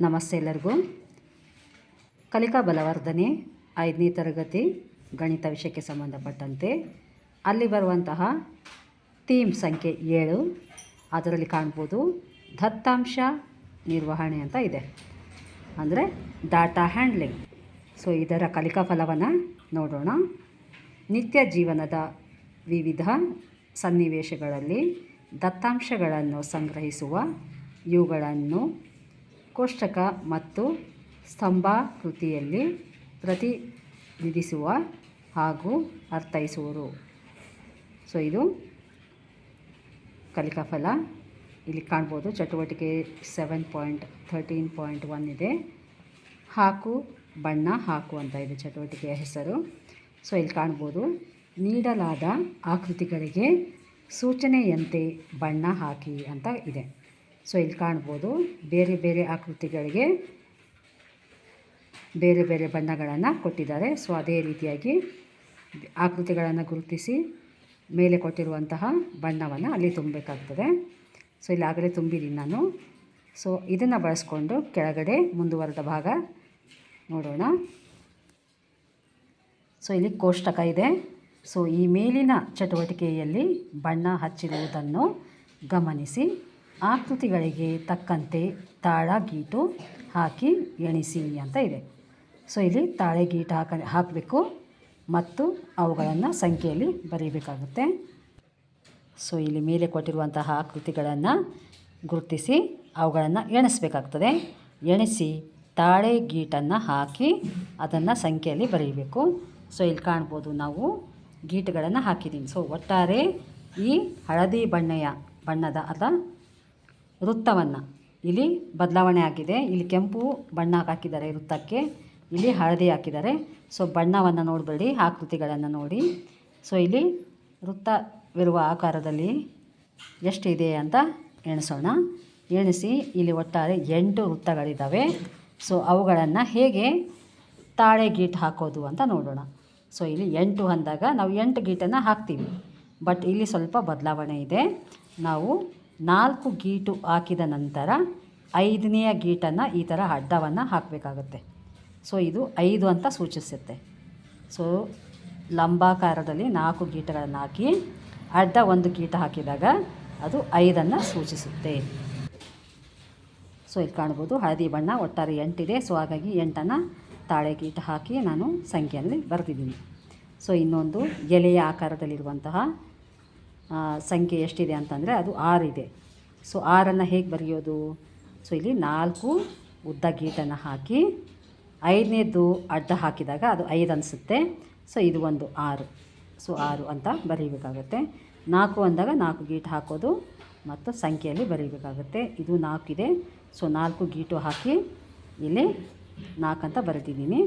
ನಮಸ್ತೆ ಎಲ್ಲರಿಗೂ. ಕಲಿಕಾ ಬಲವರ್ಧನೆ ಐದನೇ ತರಗತಿ ಗಣಿತ ವಿಷಯಕ್ಕೆ ಸಂಬಂಧಪಟ್ಟಂತೆ ಅಲ್ಲಿ ಬರುವಂತಹ ಥೀಮ್ ಸಂಖ್ಯೆ ಏಳು. ಅದರಲ್ಲಿ ಕಾಣ್ಬೋದು ದತ್ತಾಂಶ ನಿರ್ವಹಣೆ ಅಂತ ಇದೆ. ಅಂದರೆ ಡಾಟಾ ಹ್ಯಾಂಡ್ಲಿಂಗ್. ಸೊ, ಇದರ ಕಲಿಕಾ ಫಲವನ್ನು ನೋಡೋಣ. ನಿತ್ಯ ಜೀವನದ ವಿವಿಧ ಸನ್ನಿವೇಶಗಳಲ್ಲಿ ದತ್ತಾಂಶಗಳನ್ನು ಸಂಗ್ರಹಿಸುವ ಇವುಗಳನ್ನು ಕೋಷ್ಟಕ ಮತ್ತು ಸ್ತಂಭಾಕೃತಿಯಲ್ಲಿ ಪ್ರತಿನಿಧಿಸುವ ಹಾಗೂ ಅರ್ಥೈಸುವರು. ಸೊ, ಇದು ಕಲಿಕಾಫಲ. ಇಲ್ಲಿ ಕಾಣ್ಬೋದು ಚಟುವಟಿಕೆ seven point thirteen point one ಇದೆ. ಹಾಕು, ಬಣ್ಣ, ಹಾಕು ಅಂತ ಇದೆ ಚಟುವಟಿಕೆಯ ಹೆಸರು. ಸೊ, ಇಲ್ಲಿ ಕಾಣ್ಬೋದು ನೀಡಲಾದ ಆಕೃತಿಗಳಿಗೆ ಸೂಚನೆಯಂತೆ ಬಣ್ಣ ಹಾಕಿ ಅಂತ ಇದೆ. ಸೊ ಇಲ್ಲಿ ಕಾಣ್ಬೋದು ಬೇರೆ ಬೇರೆ ಆಕೃತಿಗಳಿಗೆ ಬೇರೆ ಬೇರೆ ಬಣ್ಣಗಳನ್ನು ಕೊಟ್ಟಿದ್ದಾರೆ. ಸೊ ಅದೇ ರೀತಿಯಾಗಿ ಆಕೃತಿಗಳನ್ನು ಗುರುತಿಸಿ ಮೇಲೆ ಕೊಟ್ಟಿರುವಂತಹ ಬಣ್ಣವನ್ನು ಅಲ್ಲಿ ತುಂಬಬೇಕಾಗ್ತದೆ. ಸೊ ಇಲ್ಲಿ ಆಗಲೇ ತುಂಬಿದ್ದೀನಿ ನಾನು. ಸೊ ಇದನ್ನು ಬಳಸ್ಕೊಂಡು ಕೆಳಗಡೆ ಮುಂದುವರೆದ ಭಾಗ ನೋಡೋಣ. ಸೊ ಇಲ್ಲಿ ಕೋಷ್ಟಕ ಇದೆ. ಸೊ ಈ ಮೇಲಿನ ಚಟುವಟಿಕೆಯಲ್ಲಿ ಬಣ್ಣ ಹಚ್ಚಿರುವುದನ್ನು ಗಮನಿಸಿ. ಆಕೃತಿಗಳಿಗೆ ತಕ್ಕಂತೆ ತಾಳ ಗೀಟು ಹಾಕಿ ಎಣಿಸಿ ಅಂತ ಇದೆ. ಸೊ, ಇಲ್ಲಿ ತಾಳೆ ಗೀಟು ಹಾಕ, ಹಾಕಬೇಕು ಮತ್ತು ಅವುಗಳನ್ನು ಸಂಖ್ಯೆಯಲ್ಲಿ ಬರೀಬೇಕಾಗುತ್ತೆ. ಸೊ, ಇಲ್ಲಿ ಮೇಲೆ ಕೊಟ್ಟಿರುವಂತಹ ಆಕೃತಿಗಳನ್ನು ಗುರುತಿಸಿ ಅವುಗಳನ್ನು ಎಣಿಸಬೇಕಾಗ್ತದೆ. ಎಣಿಸಿ ತಾಳೆ ಗೀಟನ್ನು ಹಾಕಿ ಅದನ್ನು ಸಂಖ್ಯೆಯಲ್ಲಿ ಬರೀಬೇಕು. ಸೊ, ಇಲ್ಲಿ ಕಾಣ್ಬೋದು ನಾವು ಗೀಟುಗಳನ್ನು ಹಾಕಿದ್ದೀನಿ ಸೊ, ಒಟ್ಟಾರೆ ಈ ಹಳದಿ ಬಣ್ಣಯ ಬಣ್ಣದ ಅದ ವೃತ್ತವನ್ನು. ಇಲ್ಲಿ ಬದಲಾವಣೆ ಆಗಿದೆ. ಇಲ್ಲಿ ಕೆಂಪು ಬಣ್ಣ ಹಾಕಿದ್ದಾರೆ ವೃತ್ತಕ್ಕೆ. ಇಲ್ಲಿ ಹಳದಿ ಹಾಕಿದ್ದಾರೆ. ಸೊ, ಬಣ್ಣವನ್ನು ನೋಡಬೇಡಿ, ಆಕೃತಿಗಳನ್ನು ನೋಡಿ. ಸೊ, ಇಲ್ಲಿ ವೃತ್ತವಿರುವ ಆಕಾರದಲ್ಲಿ ಎಷ್ಟಿದೆ ಅಂತ ಎಣಿಸೋಣ. ಎಣಿಸಿ, ಇಲ್ಲಿ ಒಟ್ಟಾರೆ ಎಂಟು ವೃತ್ತಗಳಿದ್ದಾವೆ ಸೊ, ಅವುಗಳನ್ನು ಹೇಗೆ ತಾಳೆ ಗೀಟ್ ಹಾಕೋದು ಅಂತ ನೋಡೋಣ. ಸೊ, ಇಲ್ಲಿ ಎಂಟು ಅಂದಾಗ ನಾವು ಎಂಟು ಗೀಟನ್ನು ಹಾಕ್ತೀವಿ. ಬಟ್ ಇಲ್ಲಿ ಸ್ವಲ್ಪ ಬದಲಾವಣೆ ಇದೆ. ನಾವು ನಾಲ್ಕು ಗೀಟು ಹಾಕಿದ ನಂತರ ಐದನೆಯ ಗೀಟನ್ನು ಈ ಥರ ಅಡ್ಡವನ್ನು ಹಾಕಬೇಕಾಗುತ್ತೆ. ಸೊ ಇದು ಐದು ಅಂತ ಸೂಚಿಸುತ್ತೆ. ಸೊ ಲಂಬಾಕಾರದಲ್ಲಿ ನಾಲ್ಕು ಗೀಟಗಳನ್ನು ಹಾಕಿ ಅಡ್ಡ ಒಂದು ಗೀಟ ಹಾಕಿದಾಗ ಅದು ಐದನ್ನು ಸೂಚಿಸುತ್ತೆ. ಸೊ ಇಲ್ಲಿ ಕಾಣ್ಬೋದು ಹಳದಿ ಬಣ್ಣ ಒಟ್ಟಾರೆ ಎಂಟಿದೆ. ಸೊ ಹಾಗಾಗಿ ಎಂಟನ್ನು ತಾಳೆ ಗೀಟ ಹಾಕಿ ನಾನು ಸಂಖ್ಯೆಯಲ್ಲಿ ಬರೆದಿದ್ದೀನಿ. ಸೊ ಇನ್ನೊಂದು ಎಲೆಯ ಆಕಾರದಲ್ಲಿರುವಂತಹ ಸಂಖ್ಯೆ ಎಷ್ಟಿದೆ ಅಂತಂದರೆ ಅದು ಆರಿದೆ. ಸೊ ಆರನ್ನು ಹೇಗೆ ಬರೆಯೋದು? ಸೊ ಇಲ್ಲಿ ನಾಲ್ಕು ಉದ್ದ ಗೀಟನ್ನು ಹಾಕಿ, ಐದನೇದು ಅಡ್ಡ ಹಾಕಿದಾಗ ಅದು ಐದು ಅನಿಸುತ್ತೆ. ಸೊ ಇದು ಒಂದು ಆರು. ಸೊ ಆರು ಅಂತ ಬರೀಬೇಕಾಗುತ್ತೆ. ನಾಲ್ಕು ಅಂದಾಗ ನಾಲ್ಕು ಗೀಟು ಹಾಕೋದು ಮತ್ತು ಸಂಖ್ಯೆಯಲ್ಲಿ ಬರೀಬೇಕಾಗುತ್ತೆ. ಇದು ನಾಲ್ಕಿದೆ. ಸೊ ನಾಲ್ಕು ಗೀಟು ಹಾಕಿ ಇಲ್ಲಿ ನಾಲ್ಕು ಅಂತ ಬರೆದಿದ್ದೀನಿ.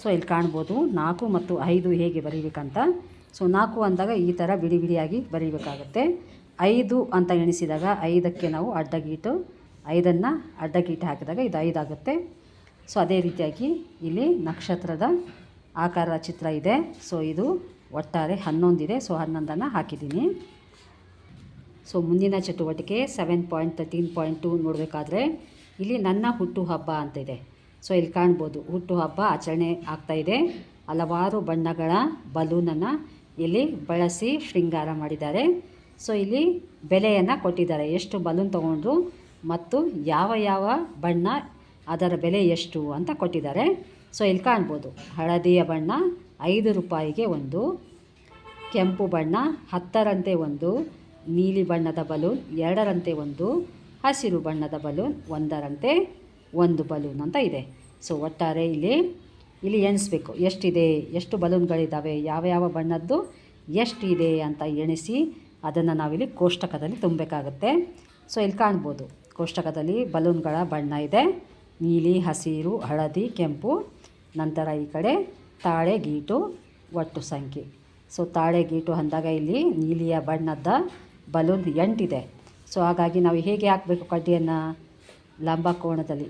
ಸೊ ಇಲ್ಲಿ ಕಾಣ್ಬೋದು ನಾಲ್ಕು ಮತ್ತು ಐದು ಹೇಗೆ ಬರೀಬೇಕಂತ. ಸೊ ನಾಲ್ಕು ಅಂದಾಗ ಈ ಥರ ಬಿಡಿ ಬಿಡಿಯಾಗಿ ಬರೀಬೇಕಾಗುತ್ತೆ. ಐದು ಅಂತ ಎಣಿಸಿದಾಗ ಐದಕ್ಕೆ ನಾವು ಅಡ್ಡಗೀಟು, ಐದನ್ನು ಅಡ್ಡಗೀಟು ಹಾಕಿದಾಗ ಇದು ಐದಾಗುತ್ತೆ. ಸೊ ಅದೇ ರೀತಿಯಾಗಿ ಇಲ್ಲಿ ನಕ್ಷತ್ರದ ಆಕಾರ ಚಿತ್ರ ಇದೆ. ಸೊ ಇದು ಒಟ್ಟಾರೆ ಹನ್ನೊಂದಿದೆ. ಸೊ ಹನ್ನೊಂದನ್ನು ಹಾಕಿದ್ದೀನಿ. ಸೊ ಮುಂದಿನ ಚಟುವಟಿಕೆ seven point thirteen point two ನೋಡಬೇಕಾದ್ರೆ ಇಲ್ಲಿ ನನ್ನ ಹುಟ್ಟುಹಬ್ಬ ಅಂತ ಇದೆ. ಸೊ ಇಲ್ಲಿ ಕಾಣ್ಬೋದು ಹುಟ್ಟುಹಬ್ಬ ಆಚರಣೆ ಆಗ್ತಾಯಿದೆ ಹಲವಾರು ಬಣ್ಣಗಳ ಬಲೂನನ್ನು ಇಲ್ಲಿ ಬಳಸಿ ಶೃಂಗಾರ ಮಾಡಿದ್ದಾರೆ. ಸೊ, ಇಲ್ಲಿ ಬೆಲೆಯನ್ನು ಕೊಟ್ಟಿದ್ದಾರೆ. ಎಷ್ಟು ಬಲೂನ್ ತೊಗೊಂಡ್ರು ಮತ್ತು ಯಾವ ಯಾವ ಬಣ್ಣ ಅದರ ಬೆಲೆ ಎಷ್ಟು ಅಂತ ಕೊಟ್ಟಿದ್ದಾರೆ. ಸೊ, ಇಲ್ಲಿ ಕಾಣ್ಬೋದು. ಹಳದಿಯ ಬಣ್ಣ ಐದು ರೂಪಾಯಿಗೆ ಒಂದು, ಕೆಂಪು ಬಣ್ಣ ಹತ್ತರಂತೆ ಒಂದು, ನೀಲಿ ಬಣ್ಣದ ಬಲೂನ್ ಎರಡರಂತೆ ಒಂದು, ಹಸಿರು ಬಣ್ಣದ ಬಲೂನ್ ಒಂದರಂತೆ ಒಂದು ಬಲೂನ್ ಅಂತ ಇದೆ. ಸೊ, ಒಟ್ಟಾರೆ ಇಲ್ಲಿ ಇಲ್ಲಿ ಎಣಿಸ್ಬೇಕು. ಎಷ್ಟಿದೆ? ಎಷ್ಟು ಬಲೂನ್ಗಳಿದ್ದಾವೆ? ಯಾವ ಯಾವ ಬಣ್ಣದ್ದು? ಎಷ್ಟಿದೆ ಅಂತ ಎಣಿಸಿ ಅದನ್ನು ನಾವಿಲ್ಲಿ ಕೋಷ್ಟಕದಲ್ಲಿ ತುಂಬಬೇಕಾಗುತ್ತೆ. ಸೊ, ಇಲ್ಲಿ ಕಾಣ್ಬೋದು. ಕೋಷ್ಟಕದಲ್ಲಿ ಬಲೂನ್ಗಳ ಬಣ್ಣ ಇದೆ. ನೀಲಿ, ಹಸಿರು, ಹಳದಿ, ಕೆಂಪು. ನಂತರ ಈ ಕಡೆ ತಾಳೆ, ಗೀಟು, ಒಟ್ಟು ಸಂಖ್ಯೆ. ಸೊ, ತಾಳೆ, ಗೀಟು ಅಂದಾಗ ಇಲ್ಲಿ ನೀಲಿಯ ಬಣ್ಣದ ಬಲೂನ್ ಎಂಟಿದೆ. ಸೊ, ಹಾಗಾಗಿ ನಾವು ಹೇಗೆ ಹಾಕಬೇಕು ಕಡ್ಡಿಯನ್ನು? ಲಂಬ ಕೋಣದಲ್ಲಿ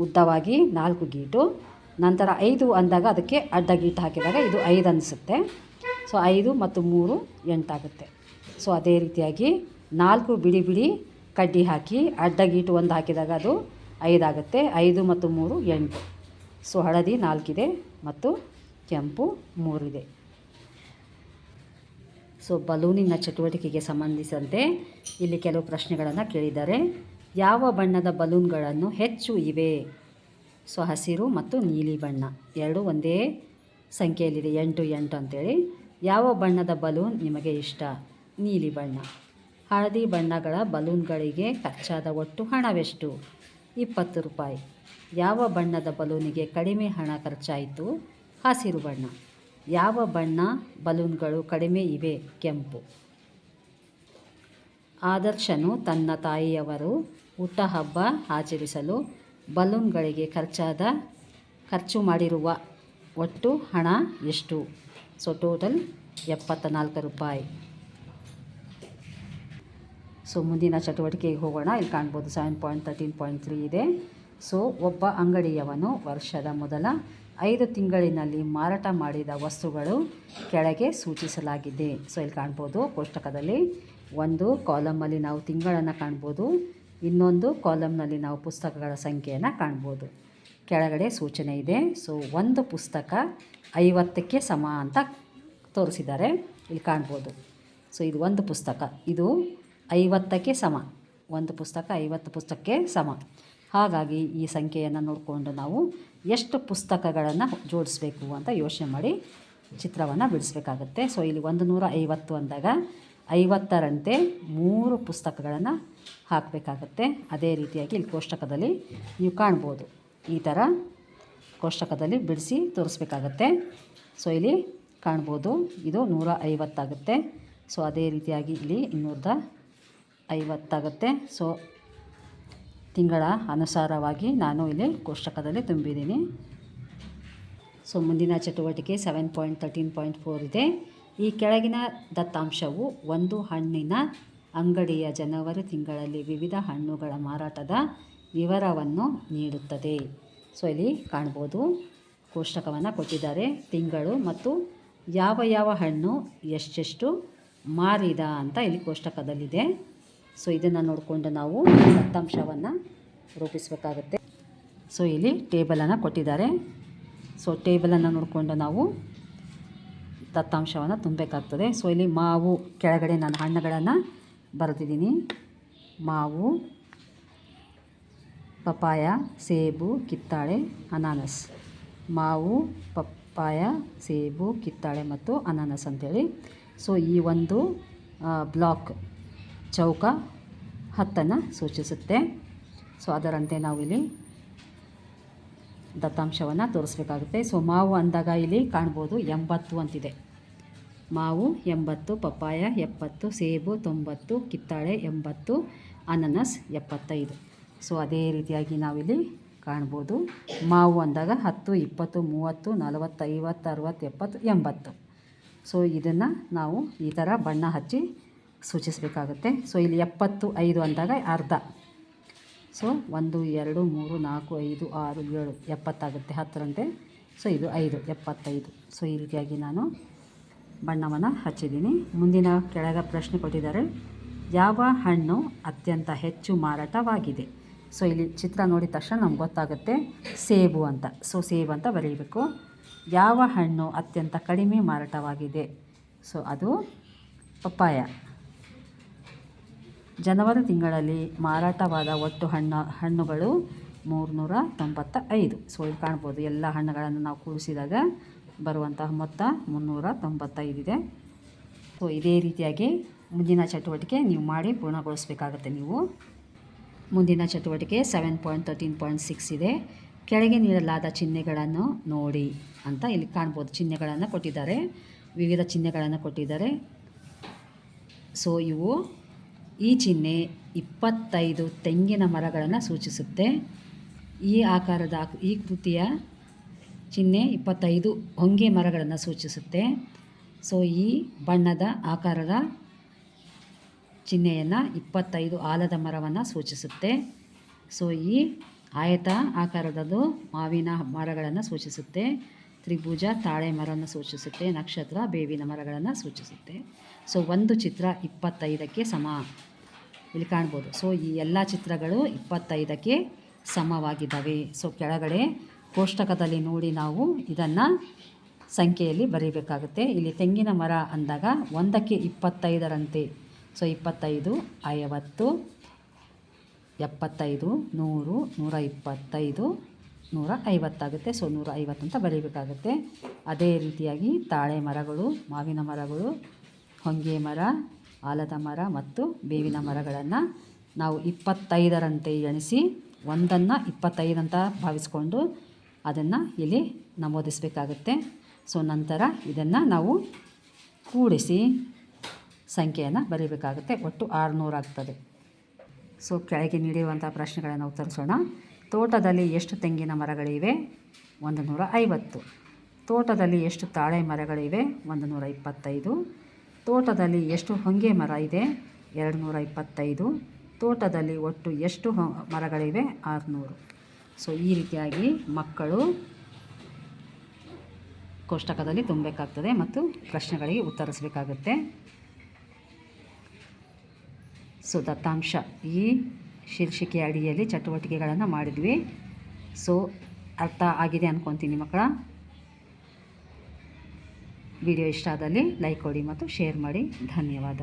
ಉದ್ದವಾಗಿ ನಾಲ್ಕು ಗೀಟು ನಂತರ ಐದು ಅಂದಾಗ ಅದಕ್ಕೆ ಅಡ್ಡ ಗೀಟ್ ಹಾಕಿದಾಗ ಇದು ಐದು ಅನಿಸುತ್ತೆ. ಸೊ ಐದು ಮತ್ತು ಮೂರು ಎಂಟಾಗುತ್ತೆ. ಸೊ ಅದೇ ರೀತಿಯಾಗಿ ನಾಲ್ಕು ಬಿಡಿ ಬಿಡಿ ಕಡ್ಡಿ ಹಾಕಿ ಅಡ್ಡ ಗೀಟು ಒಂದು ಹಾಕಿದಾಗ ಅದು ಐದಾಗುತ್ತೆ. ಐದು ಮತ್ತು ಮೂರು ಎಂಟು. ಸೊ ಹಳದಿ ನಾಲ್ಕಿದೆ ಮತ್ತು ಕೆಂಪು ಮೂರಿದೆ. ಸೊ ಬಲೂನಿನ ಚಟುವಟಿಕೆಗೆ ಸಂಬಂಧಿಸಿದಂತೆ ಇಲ್ಲಿ ಕೆಲವು ಪ್ರಶ್ನೆಗಳನ್ನು ಕೇಳಿದ್ದಾರೆ. ಯಾವ ಬಣ್ಣದ ಬಲೂನ್ಗಳನ್ನು ಹೆಚ್ಚು ಇವೆ? ಸೊ ಹಸಿರು ಮತ್ತು ನೀಲಿ ಬಣ್ಣ. ಎರಡು ಒಂದೇ ಸಂಖ್ಯೆಯಲ್ಲಿದೆ. ಎಂಟು ಎಂಟು ಅಂತೇಳಿ. ಯಾವ ಬಣ್ಣದ ಬಲೂನ್ ನಿಮಗೆ ಇಷ್ಟ? ನೀಲಿ ಬಣ್ಣ. ಹಳದಿ ಬಣ್ಣಗಳ ಬಲೂನ್ಗಳಿಗೆ ಖರ್ಚಾದ ಒಟ್ಟು ಹಣವೆಷ್ಟು? ಇಪ್ಪತ್ತು ರೂಪಾಯಿ. ಯಾವ ಬಣ್ಣದ ಬಲೂನಿಗೆ ಕಡಿಮೆ ಹಣ ಖರ್ಚಾಯಿತು? ಹಸಿರು ಬಣ್ಣ. ಯಾವ ಬಣ್ಣ ಬಲೂನ್ಗಳು ಕಡಿಮೆ ಇವೆ? ಕೆಂಪು. ಆದರ್ಶನು ತನ್ನ ತಾಯಿಯವರು ಹುಟ್ಟಹಬ್ಬ ಆಚರಿಸಲು ಬಲೂನ್ಗಳಿಗೆ ಖರ್ಚಾದ ಖರ್ಚು ಮಾಡಿರುವ ಒಟ್ಟು ಹಣ ಎಷ್ಟು? ಸೊ ಟೋಟಲ್ ಎಪ್ಪತ್ತ ನಾಲ್ಕು ರೂಪಾಯಿ. ಸೊ ಮುಂದಿನ ಚಟುವಟಿಕೆಗೆ ಹೋಗೋಣ. ಇಲ್ಲಿ ಕಾಣ್ಬೋದು seven point thirteen point three ಇದೆ. ಸೊ ಒಬ್ಬ ಅಂಗಡಿಯವನು ವರ್ಷದ ಮೊದಲ ಐದು ತಿಂಗಳಿನಲ್ಲಿ ಮಾರಾಟ ಮಾಡಿದ ವಸ್ತುಗಳು ಕೆಳಗೆ ಸೂಚಿಸಲಾಗಿದೆ. ಸೊ ಇಲ್ಲಿ ಕಾಣ್ಬೋದು ಕೋಷ್ಟಕದಲ್ಲಿ ಒಂದು ಕಾಲಮಲ್ಲಿ ನಾವು ತಿಂಗಳನ್ನು ಕಾಣ್ಬೋದು. ಇನ್ನೊಂದು ಕಾಲಮ್ನಲ್ಲಿ ನಾವು ಪುಸ್ತಕಗಳ ಸಂಖ್ಯೆಯನ್ನು ಕಾಣ್ಬೋದು. ಕೆಳಗಡೆ ಸೂಚನೆ ಇದೆ. ಸೊ ಒಂದು ಪುಸ್ತಕ ಐವತ್ತಕ್ಕೆ ಸಮ ಅಂತ ತೋರಿಸಿದ್ದಾರೆ. ಇಲ್ಲಿ ಕಾಣ್ಬೋದು. ಸೊ ಇದು ಒಂದು ಪುಸ್ತಕ. ಇದು ಐವತ್ತಕ್ಕೆ ಸಮ. ಒಂದು ಪುಸ್ತಕ ಐವತ್ತು ಪುಸ್ತಕಕ್ಕೆ ಸಮ. ಹಾಗಾಗಿ ಈ ಸಂಖ್ಯೆಯನ್ನು ನೋಡಿಕೊಂಡು ನಾವು ಎಷ್ಟು ಪುಸ್ತಕಗಳನ್ನು ಜೋಡಿಸ್ಬೇಕು ಅಂತ ಯೋಚನೆ ಮಾಡಿ ಚಿತ್ರವನ್ನು ಬಿಡಿಸ್ಬೇಕಾಗತ್ತೆ. ಸೊ ಇಲ್ಲಿ ಒಂದು ನೂರ ಐವತ್ತು ಅಂದಾಗ ಐವತ್ತರಂತೆ ಮೂರು ಪುಸ್ತಕಗಳನ್ನು ಹಾಕಬೇಕಾಗತ್ತೆ. ಅದೇ ರೀತಿಯಾಗಿ ಇಲ್ಲಿ ಕೋಷ್ಟಕದಲ್ಲಿ ನೀವು ಕಾಣ್ಬೋದು. ಈ ಥರ ಕೋಷ್ಟಕದಲ್ಲಿ ಬಿಡಿಸಿ ತೋರಿಸ್ಬೇಕಾಗತ್ತೆ. ಸೊ ಇಲ್ಲಿ ಕಾಣ್ಬೋದು. ಇದು ನೂರ ಐವತ್ತಾಗುತ್ತೆ ಸೊ ಅದೇ ರೀತಿಯಾಗಿ ಇಲ್ಲಿ ಇನ್ನೂರದ ಐವತ್ತಾಗುತ್ತೆ. ಸೊ ತಿಂಗಳ ಅನುಸಾರವಾಗಿ ನಾನು ಇಲ್ಲಿ ಕೋಷ್ಟಕದಲ್ಲಿ ತುಂಬಿದ್ದೀನಿ. ಸೊ ಮುಂದಿನ ಚಟುವಟಿಕೆ seven point thirteen point four ಇದೆ. ಈ ಕೆಳಗಿನ ದತ್ತಾಂಶವು ಒಂದು ಹಣ್ಣಿನ ಅಂಗಡಿಯ ಜನವರಿ ತಿಂಗಳಲ್ಲಿ ವಿವಿಧ ಹಣ್ಣುಗಳ ಮಾರಾಟದ ವಿವರವನ್ನು ನೀಡುತ್ತದೆ. ಸೊ, ಇಲ್ಲಿ ಕಾಣ್ಬೋದು. ಕೋಷ್ಟಕವನ್ನು ಕೊಟ್ಟಿದ್ದಾರೆ. ತಿಂಗಳು ಮತ್ತು ಯಾವ ಯಾವ ಹಣ್ಣು ಎಷ್ಟೆಷ್ಟು ಮಾರಿದ ಅಂತ ಇಲ್ಲಿ ಕೋಷ್ಟಕದಲ್ಲಿದೆ. ಸೊ, ಇದನ್ನು ನೋಡಿಕೊಂಡು ನಾವು ದತ್ತಾಂಶವನ್ನು ರೂಪಿಸಬೇಕಾಗುತ್ತೆ. ಸೊ, ಇಲ್ಲಿ ಟೇಬಲನ್ನು ಕೊಟ್ಟಿದ್ದಾರೆ. ಸೊ, ಟೇಬಲನ್ನು ನೋಡಿಕೊಂಡು ನಾವು ದತ್ತಾಂಶವನ್ನು ತುಂಬಬೇಕಾಗ್ತದೆ. ಸೊ ಇಲ್ಲಿ ಮಾವು ಕೆಳಗಡೆ ನಾನು ಹಣ್ಣುಗಳನ್ನು ಬರೆದಿದ್ದೀನಿ. ಮಾವು, ಪಪ್ಪಾಯ, ಸೇಬು, ಕಿತ್ತಾಳೆ, ಅನಾನಸ್. ಮಾವು, ಪಪ್ಪಾಯ, ಸೇಬು, ಕಿತ್ತಾಳೆ ಮತ್ತು ಅನಾನಸ್ ಅಂತೇಳಿ. ಸೊ ಈ ಒಂದು ಬ್ಲಾಕ್ ಚೌಕ ಹತ್ತನ್ನು ಸೂಚಿಸುತ್ತೆ. ಸೊ ಅದರಂತೆ ನಾವು ಇಲ್ಲಿ ದತ್ತಾಂಶವನ್ನು ತೋರಿಸ್ಬೇಕಾಗುತ್ತೆ. ಸೊ ಮಾವು ಅಂದಾಗ ಇಲ್ಲಿ ಕಾಣ್ಬೋದು ಎಂಬತ್ತು ಅಂತಿದೆ. ಮಾವು ಎಂಬತ್ತು, ಪಪ್ಪಾಯ ಎಪ್ಪತ್ತು, ಸೇಬು ತೊಂಬತ್ತು, ಕಿತ್ತಾಳೆ ಎಂಬತ್ತು, ಅನನಸ್ ಎಪ್ಪತ್ತೈದು. ಸೊ, ಅದೇ ರೀತಿಯಾಗಿ ನಾವಿಲ್ಲಿ ಕಾಣ್ಬೋದು. ಮಾವು ಅಂದಾಗ ಹತ್ತು, ಇಪ್ಪತ್ತು, ಮೂವತ್ತು ನಲವತ್ತು ಐವತ್ತು ಅರವತ್ತು ಎಪ್ಪತ್ತು ಎಂಬತ್ತು. ಸೊ, ಇದನ್ನು ನಾವು ಈ ಥರ ಬಣ್ಣ ಹಚ್ಚಿ ಸೂಚಿಸಬೇಕಾಗುತ್ತೆ. ಸೊ, ಇಲ್ಲಿ ಎಪ್ಪತ್ತು, ಐದು ಅಂದಾಗ ಅರ್ಧ. ಸೊ, ಒಂದು, ಎರಡು, ಮೂರು, ನಾಲ್ಕು, ಐದು, ಆರು, ಏಳು, ಎಪ್ಪತ್ತಾಗುತ್ತೆ ಹತ್ತರಂತೆ. ಸೊ, ಇದು ಐದು, ಎಪ್ಪತ್ತೈದು. ಸೊ, ಈ ರೀತಿಯಾಗಿ ನಾನು ಬಣ್ಣವನ್ನು ಹಚ್ಚಿದ್ದೀನಿ. ಮುಂದಿನ ಕೆಳಗ ಪ್ರಶ್ನೆ ಕೊಟ್ಟಿದ್ದಾರೆ. ಯಾವ ಹಣ್ಣು ಅತ್ಯಂತ ಹೆಚ್ಚು ಮಾರಾಟವಾಗಿದೆ? ಸೊ ಇಲ್ಲಿ ಚಿತ್ರ ನೋಡಿದ ತಕ್ಷಣ ನಮ್ಗೆ ಗೊತ್ತಾಗುತ್ತೆ ಸೇಬು ಅಂತ. ಸೊ ಸೇಬು ಅಂತ ಬರೀಬೇಕು. ಯಾವ ಹಣ್ಣು ಅತ್ಯಂತ ಕಡಿಮೆ ಮಾರಾಟವಾಗಿದೆ? ಸೊ ಅದು ಪಪ್ಪಾಯ. ಜನವರಿ ತಿಂಗಳಲ್ಲಿ ಮಾರಾಟವಾದ ಒಟ್ಟು ಹಣ್ಣು, ಹಣ್ಣುಗಳು ಮೂರುನೂರ ತೊಂಬತ್ತ ಐದು ಸೊ ಇಲ್ಲಿ ಕಾಣ್ಬೋದು ಎಲ್ಲ ಹಣ್ಣುಗಳನ್ನು ನಾವು ಕೂಡಿಸಿದಾಗ ಬರುವಂತಹ ಮೊತ್ತ ಮುನ್ನೂರ ತೊಂಬತ್ತೈದಿದೆ ಸೊ, ಇದೇ ರೀತಿಯಾಗಿ ಮುಂದಿನ ಚಟುವಟಿಕೆ ನೀವು ಮಾಡಿ ಪೂರ್ಣಗೊಳಿಸಬೇಕಾಗತ್ತೆ ನೀವು. ಮುಂದಿನ ಚಟುವಟಿಕೆ seven point thirteen point six ಇದೆ. ಕೆಳಗೆ ನೀಡಲಾದ ಚಿಹ್ನೆಗಳನ್ನು ನೋಡಿ ಅಂತ ಇಲ್ಲಿ ಕಾಣ್ಬೋದು. ಚಿಹ್ನೆಗಳನ್ನು ಕೊಟ್ಟಿದ್ದಾರೆ. ವಿವಿಧ ಚಿಹ್ನೆಗಳನ್ನು ಕೊಟ್ಟಿದ್ದಾರೆ. ಸೊ, ಇವು ಈ ಚಿಹ್ನೆ ಇಪ್ಪತ್ತೈದು ತೆಂಗಿನ ಮರಗಳನ್ನು ಸೂಚಿಸುತ್ತೆ. ಈ ಆಕಾರದ, ಈ ಕೃತಿಯ ಚಿಹ್ನೆ ಇಪ್ಪತ್ತೈದು ಹೊಂಗೆ ಮರಗಳನ್ನು ಸೂಚಿಸುತ್ತೆ. ಸೊ, ಈ ಬಣ್ಣದ ಆಕಾರದ ಚಿಹ್ನೆಯನ್ನು ಇಪ್ಪತ್ತೈದು ಆಲದ ಮರವನ್ನು ಸೂಚಿಸುತ್ತೆ. ಸೊ, ಈ ಆಯತ ಆಕಾರದದು ಮಾವಿನ ಮರಗಳನ್ನು ಸೂಚಿಸುತ್ತೆ. ತ್ರಿಭುಜ ತಾಳೆ ಮರವನ್ನು ಸೂಚಿಸುತ್ತೆ. ನಕ್ಷತ್ರ ಬೇವಿನ ಮರಗಳನ್ನು ಸೂಚಿಸುತ್ತೆ. ಸೊ, ಒಂದು ಚಿತ್ರ ಇಪ್ಪತ್ತೈದಕ್ಕೆ ಸಮ. ಇಲ್ಲಿ ಕಾಣ್ಬೋದು. ಸೊ, ಈ ಎಲ್ಲ ಚಿತ್ರಗಳು ಇಪ್ಪತ್ತೈದಕ್ಕೆ ಸಮವಾಗಿದ್ದಾವೆ. ಸೊ, ಕೆಳಗಡೆ ಕೋಷ್ಟಕದಲ್ಲಿ ನೋಡಿ ನಾವು ಇದನ್ನು ಸಂಖ್ಯೆಯಲ್ಲಿ ಬರೀಬೇಕಾಗುತ್ತೆ. ಇಲ್ಲಿ ತೆಂಗಿನ ಮರ ಅಂದಾಗ ಒಂದಕ್ಕೆ ಇಪ್ಪತ್ತೈದರಂತೆ. ಸೊ ಇಪ್ಪತ್ತೈದು, ಐವತ್ತು, ಎಪ್ಪತ್ತೈದು, ನೂರು, ನೂರ ಇಪ್ಪತ್ತೈದು, ನೂರ ಐವತ್ತಾಗುತ್ತೆ. ಸೊ ನೂರ ಐವತ್ತು ಅಂತ ಬರೀಬೇಕಾಗುತ್ತೆ. ಅದೇ ರೀತಿಯಾಗಿ ತಾಳೆ ಮರಗಳು, ಮಾವಿನ ಮರಗಳು, ಹೊಂಗೆ ಮರ, ಆಲದ ಮರ ಮತ್ತು ಬೇವಿನ ಮರಗಳನ್ನು ನಾವು ಇಪ್ಪತ್ತೈದರಂತೆ ಎಣಿಸಿ ಒಂದನ್ನು ಇಪ್ಪತ್ತೈದಂತ ಭಾವಿಸ್ಕೊಂಡು ಅದನ್ನು ಇಲ್ಲಿ ನಮೂದಿಸಬೇಕಾಗುತ್ತೆ. ಸೊ ನಂತರ ಇದನ್ನು ನಾವು ಕೂಡಿಸಿ ಸಂಖ್ಯೆಯನ್ನು ಬರೀಬೇಕಾಗುತ್ತೆ. ಒಟ್ಟು ಆರುನೂರು ಆಗ್ತದೆ. ಸೊ ಕೆಳಗೆ ನೀಡಿರುವಂಥ ಪ್ರಶ್ನೆಗಳನ್ನು ಉತ್ತರಿಸೋಣ. ತೋಟದಲ್ಲಿ ಎಷ್ಟು ತೆಂಗಿನ ಮರಗಳಿವೆ? ಒಂದು ನೂರ ಐವತ್ತು ತೋಟದಲ್ಲಿ ಎಷ್ಟು ತಾಳೆ ಮರಗಳಿವೆ? ಒಂದು ನೂರ ಇಪ್ಪತ್ತೈದು ತೋಟದಲ್ಲಿ ಎಷ್ಟು ಹೊಂಗೆ ಮರ ಇದೆ? ಎರಡು ನೂರ ಇಪ್ಪತ್ತೈದು ತೋಟದಲ್ಲಿ ಒಟ್ಟು ಎಷ್ಟು ಮರಗಳಿವೆ? ಆರುನೂರು. ಸೊ ಈ ರೀತಿಯಾಗಿ ಮಕ್ಕಳು ಕೋಷ್ಟಕದಲ್ಲಿ ತುಂಬಬೇಕಾಗ್ತದೆ ಮತ್ತು ಪ್ರಶ್ನೆಗಳಿಗೆ ಉತ್ತರಿಸಬೇಕಾಗುತ್ತೆ. ಸೊ ದತ್ತಾಂಶ, ಈ ಶೀರ್ಷಿಕೆ ಅಡಿಯಲ್ಲಿ ಚಟುವಟಿಕೆಗಳನ್ನು ಮಾಡಿದ್ವಿ. ಸೊ ಅರ್ಥ ಆಗಿದೆ ಅಂದ್ಕೊತೀನಿ ಮಕ್ಕಳ. ವಿಡಿಯೋ ಇಷ್ಟ ಆದಲ್ಲಿ ಲೈಕ್ ಕೊಡಿ ಮತ್ತು ಶೇರ್ ಮಾಡಿ. ಧನ್ಯವಾದ.